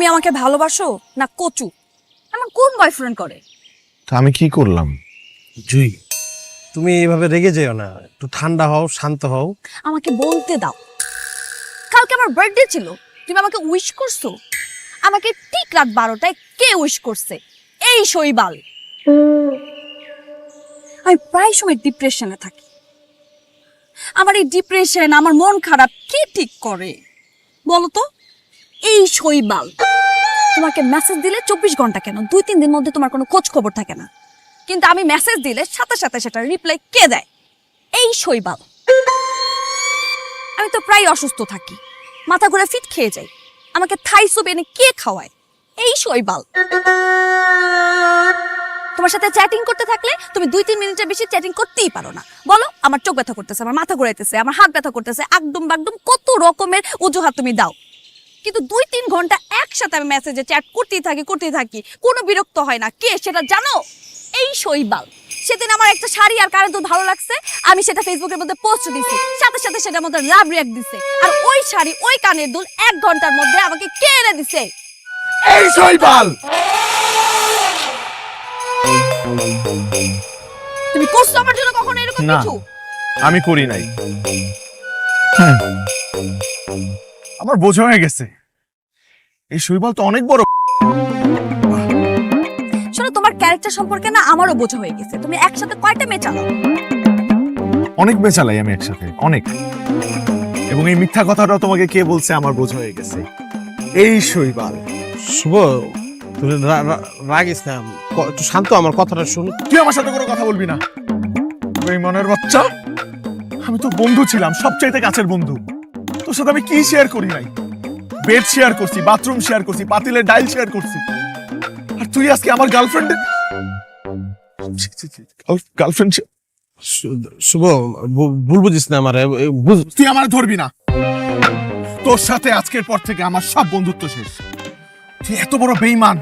তুমি আমাকে ভালোবাসো না কচু? আমার কোন বয়ফ্রেন্ড করে? তা আমি কি করলাম? জুই তুমি এইভাবে রেগে যেও না। একটু ঠান্ডা হও শান্ত হও। আমাকে বলতে দাও। কালকে আমার বার্থডে ছিল তুমি আমাকে উইশ করছ? আমাকে ঠিক রাত বারোটায় কে উইশ করছে? এই শৈবাল। আমি প্রায় সময় ডিপ্রেশনে থাকি। আমার এই ডিপ্রেশন আমার মন খারাপ কে ঠিক করে? বলো তো এই শৈবাল। তোমাকে মেসেজ দিলে চব্বিশ ঘণ্টা কেন? দুই, তিন দিন মধ্যে তোমার কোনো খোঁজ খবর থাকে না। কিন্তু আমি মেসেজ দিলে সাথে সাথে সেটা রিপ্লাই কে দেয়? এই শৈবাল। আমি তো প্রায় অসুস্থ থাকি। মাথা ঘুরে ফিট খেয়ে যাই। আমাকে থাই সুপ এনে কে খাওয়ায়? এই শৈবাল। তোমার সাথে চ্যাটিং করতে থাকলে তুমি দুই, তিন মিনিটের বেশি চ্যাটিং করতেই পারো না। বলো, আমার চোখ ব্যথা করতেছে, আমার মাথা ঘুরাইতেছে, আমার হাত ব্যথা করতেছে, একদম বাকদম কত রকমের অজুহাত তুমি দাও। কিন্তু দুই তিন ঘণ্টা একসাথে আমি মেসেজে চ্যাট করতেই থাকি করতেই থাকি। কোনো বিরক্ত হয় না। কে সেটা জানো? এই শৈবাল। সেদিন আমার একটা শাড়ি আর দুধ ভালো লাগছে আমি সেটা ফেসবুকের মধ্যে পোস্ট দিছি। সাথে সাথে সেটার মধ্যে লাভ রিয়াক্ট দিছে। আর ওই শাড়ি ওই কানের দুল এক ঘণ্টার মধ্যে আমাকে কে এনে দিছে? এই শৈবাল! তুমি করছ আমার জন্য কখনো এরকম কিছু? আমি করি নাই। হ্যাঁ। আমার বোঝা হয়ে গেছে। এই শৈবাল তো অনেক বড় শোনো তোমার ক্যারেক্টার সম্পর্কে না আমারও বোঝা হয়ে গেছে। তুমি একসাথে কয়টা মেয়ে চালাও? অনেক বেচালাই আমি একসাথে অনেক। এবং এই মিথ্যা কথাটা তোমাকে কে বলছে আমার বোঝা হয়ে গেছে। এই শৈবাল। শুভ তুমি রাগিস না একটু শান্ত আমার কথাটা শুন। তুই আমার সাথে কোনো কথা বলবি না। এই মনের বাচ্চা? আমি তো বন্ধু ছিলাম সবচাইতে কাছের বন্ধু। তোর সাথে আমি কি শেয়ার করি নাই? বেড শেয়ার করছি বাথরুম শেয়ার করছি পাতিলের ডাইল শেয়ার করছি। আর তুই আজকে আমার গার্লফ্রেন্ড গার্লফ্রেন্ড শুভ ভুল বুঝিস না আমার তুই আমার ধরবি না। তোর সাথে আজকের পর থেকে আমার সব বন্ধুত্ব শেষ। তুই এত বড় বেইমান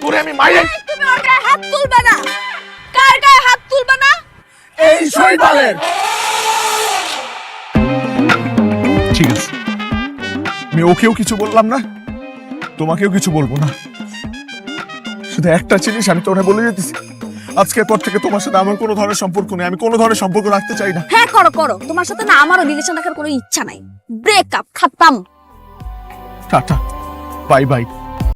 তোরে আমি মাইরে তুমি ওর গায়ে হাত তুলবে না। কার গায়ে হাত তুলবে না? এই শৈবালের ঠিক আছে। আমি ওকেও কিছু বললাম না তোমাকেও কিছু বলব না। শুধু একটা জিনিস আমি তোরা বলে যেতেছি আজকের পর থেকে তোমার সাথে আমার কোনো ধরনের সম্পর্ক নেই আমি কোনো ধরনের সম্পর্ক রাখতে চাই না। হ্যাঁ করো করো। তোমার সাথে না আমারও রিলেশন রাখার কোনো ইচ্ছা নাই। Break up খাতাম। Tata bye bye